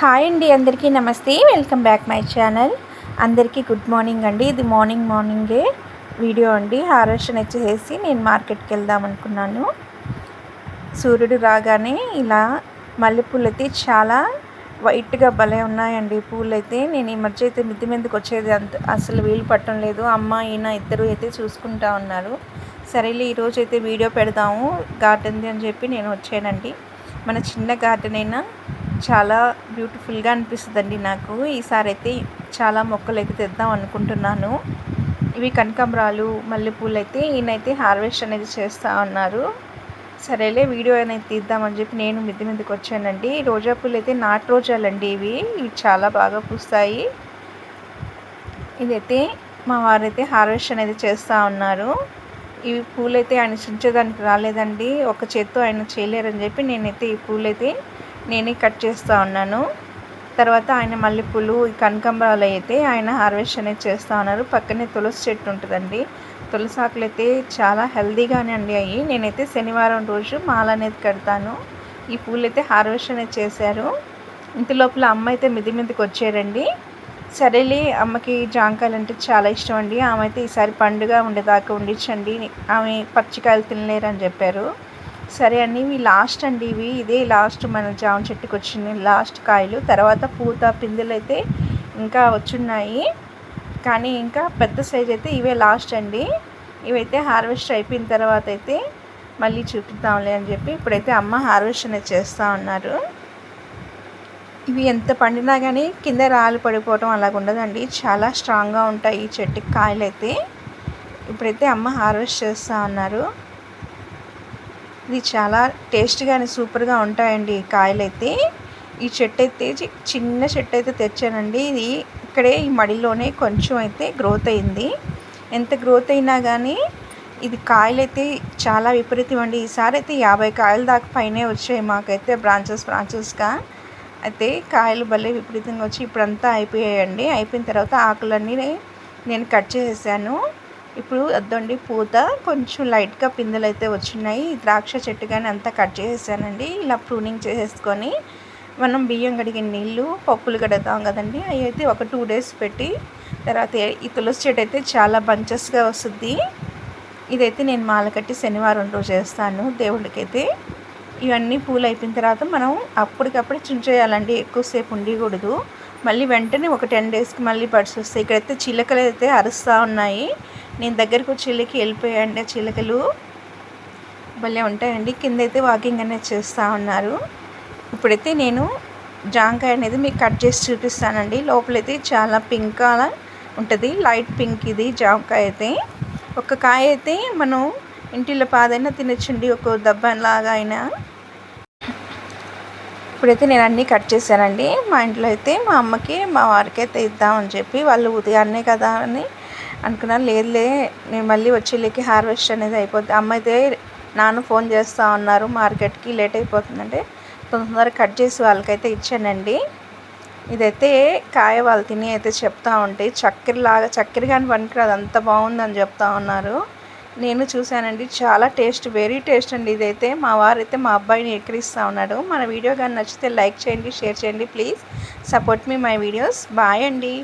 Hi అండి అందరికీ నమస్తే. Welcome back my channel. అందరికీ గుడ్ మార్నింగ్ అండి. ఇది మార్నింగ్ మార్నింగే వీడియో అండి. హారెషన్ వచ్చేసి నేను మార్కెట్కి వెళ్దాం అనుకున్నాను. సూర్యుడు రాగానే ఇలా మల్లెపూలు అయితే చాలా వైట్గా భలే ఉన్నాయండి పూలు అయితే నేను ఈ మధ్య అయితే మిద్ది మీదకి వచ్చేది అంత అసలు వీలు పట్టడం లేదు. అమ్మ ఈయన ఇద్దరు అయితే చూసుకుంటా ఉన్నారు. సరేలే ఈరోజు అయితే వీడియో పెడదాము. గార్డెన్ది అని చెప్పి నేను వచ్చానండి. మన చిన్న గార్డెన్ అయినా చాలా బ్యూటిఫుల్గా అనిపిస్తుందండి నాకు. ఈసారి అయితే చాలా మొక్కలు అయితే తెద్దాం అనుకుంటున్నాను. ఇవి కనకాంబరాలు మల్లెపూలు అయితే ఈయనైతే హార్వెస్ట్ అనేది చేస్తూ ఉన్నారు. సరేలే వీడియో అనేది తీద్దామని చెప్పి నేను మిద్ది మీదకి వచ్చానండి. రోజా పూలు అయితే నాటు రోజాలండి ఇవి. ఇవి చాలా బాగా పూస్తాయి. ఇదైతే మా వారైతే హార్వెస్ట్ అనేది చేస్తూ ఉన్నారు. ఇవి పూలైతే ఆయన చించేదానికి రాలేదండి. ఒక చేత్తో ఆయన చేయలేరని చెప్పి నేనైతే ఈ పూలైతే నేనే కట్ చేస్తూ ఉన్నాను. తర్వాత ఆయన మల్లెపూలు కనకంబరాలు అయితే ఆయన హార్వెస్ట్ అనేది చేస్తూ ఉన్నారు. పక్కనే తులసి చెట్టు ఉంటుందండి. తులసి ఆకులు అయితే చాలా హెల్దీగానే అండి అయ్యి నేనైతే శనివారం రోజు మాల అనేది కడతాను. ఈ పూలు అయితే హార్వెస్ట్ అనేది చేశారు. ఇంత లోపల అమ్మ అయితే మిది మీదకి వచ్చారండి. సరేలే అమ్మకి జాంకాయలు అంటే చాలా ఇష్టం అండి. ఆమె అయితే ఈసారి పండుగ ఉండేదాకా ఉండించండి ఆమె పచ్చికాయలు తినలేరు అని చెప్పారు. సరే అండి ఇవి లాస్ట్ అండి ఇవి. ఇదే లాస్ట్ మన జామ చెట్టుకు వచ్చిన లాస్ట్ కాయలు. తర్వాత పూత పిందెలు అయితే ఇంకా వచ్చున్నాయి. కానీ ఇంకా పెద్ద సైజ్ అయితే ఇవే లాస్ట్ అండి. ఇవైతే హార్వెస్ట్ అయిపోయిన తర్వాత అయితే మళ్ళీ చూపిద్దాంలే అని చెప్పి ఇప్పుడైతే అమ్మ హార్వెస్ట్ అనేది చేస్తూ ఉన్నారు. ఇవి ఎంత పండినా కానీ కింద రాళ్ళు పడిపోవటం అలాగ ఉండదండి. చాలా స్ట్రాంగ్గా ఉంటాయి ఈ చెట్టుకి కాయలు అయితే ఇప్పుడైతే అమ్మ హార్వెస్ట్ చేస్తూ ఉన్నారు. ఇది చాలా టేస్ట్గానే సూపర్గా ఉంటాయండి కాయలైతే. ఈ చెట్టు అయితే చిన్న చెట్టు అయితే తెచ్చానండి. ఇది ఇక్కడే ఈ మడిలోనే కొంచెం అయితే గ్రోత్ అయింది. ఎంత గ్రోత్ అయినా కానీ ఇది కాయలు అయితే చాలా విపరీతం అండి. ఈసారి అయితే యాభై కాయల దాకా పైనే వచ్చాయి మాకైతే బ్రాంచెస్ బ్రాంచెస్గా. అయితే కాయలు భలే విపరీతంగా వచ్చి ఇప్పుడంతా అయిపోయాయండి. అయిపోయిన తర్వాత ఆకులన్నీ నేను కట్ చేసేసాను. ఇప్పుడు వద్దండి పూత. కొంచెం లైట్గా పిందెలు అయితే వచ్చినాయి. ద్రాక్ష చెట్టు కానీ అంతా కట్ చేసేసానండి. ఇలా ప్రూనింగ్ చేసేసుకొని మనం బియ్యం కడిగిన నీళ్ళు పప్పులు కడుగుతాం కదండి. అవి అయితే ఒక టూ డేస్ పెట్టి తర్వాత ఈ తులసి చెట్టు అయితే చాలా బంచెస్గా వస్తుంది. ఇదైతే నేను మాల కట్టి శనివారం రోజు చేస్తాను దేవుడికైతే. ఇవన్నీ పూలు అయిపోయిన తర్వాత మనం అప్పటికప్పుడు చుంచేయాలండి ఎక్కువసేపు ఉండకూడదు. మళ్ళీ వెంటనే ఒక టెన్ డేస్కి మళ్ళీ బడ్స్ వస్తాయి. ఇక్కడైతే చిలకలు అయితే అరుస్తూ ఉన్నాయి. నేను దగ్గరకు చిల్లకి వెళ్ళిపోయాయండి చిలకలు భలే ఉంటాయండి. కింద అయితే వాకింగ్ అనేది చేస్తూ ఉన్నారు. ఇప్పుడైతే నేను జాంకాయ అనేది మీకు కట్ చేసి చూపిస్తానండి. లోపలైతే చాలా పింక్ అలా ఉంటుంది. లైట్ పింక్ ఇది జామకాయ అయితే. ఒక కాయ అయితే మనం ఇంటిలో పాదైనా తినచ్చండి. ఒక దబ్బలాగా అయినా. ఇప్పుడైతే నేను అన్నీ కట్ చేశానండి. మా ఇంట్లో అయితే మా అమ్మకి మా వారికి అయితే ఇద్దామని చెప్పి వాళ్ళు ఉదయాన్నే కదా అని అనుకున్నాను. లేదులే నేను మళ్ళీ వచ్చేళ్ళకి హార్వెస్ట్ అనేది అయిపోద్ది. అమ్మ అయితే నాన్న ఫోన్ చేస్తూ ఉన్నారు మార్కెట్కి లేట్ అయిపోతుందంటే తొందరగా కట్ చేసి వాళ్ళకైతే ఇచ్చానండి. ఇదైతే కాయ వాళ్ళు తిని అయితే చెప్తా ఉంటే చక్కెరలాగా చక్కెర కానీ పనికిరాదు అంత బాగుందని చెప్తా ఉన్నారు. నేను చూశానండి. చాలా టేస్ట్ వెరీ టేస్ట్ అండి ఇదైతే. మా వారైతే మా అబ్బాయిని ఎక్కిరిస్తూ ఉన్నాడు. మన వీడియో కానీ నచ్చితే లైక్ చేయండి షేర్ చేయండి. ప్లీజ్ సపోర్ట్ మీ మై వీడియోస్. బాయ్ అండి.